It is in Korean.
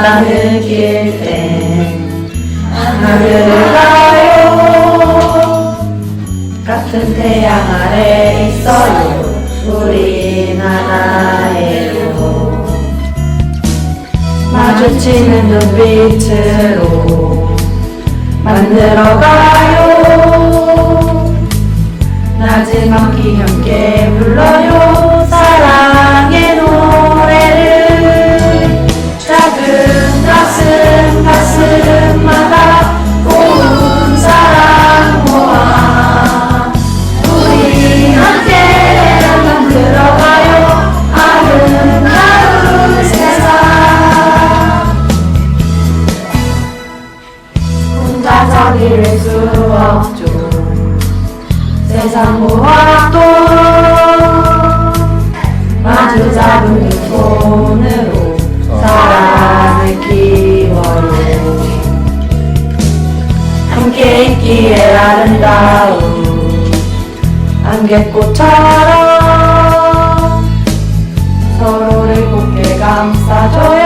나는 길때 하늘을 가요 같은 태양 아래 있어요 우리나라에요 마주치는 눈빛으로 만들어가요 나지막히 함께 불러요. 아기를 수없죠. 세상 모학도 마주 잡은 두 손으로 사랑을 키워요 함께 있기에 아름다운 안개꽃처럼 서로를 곱게 감싸줘.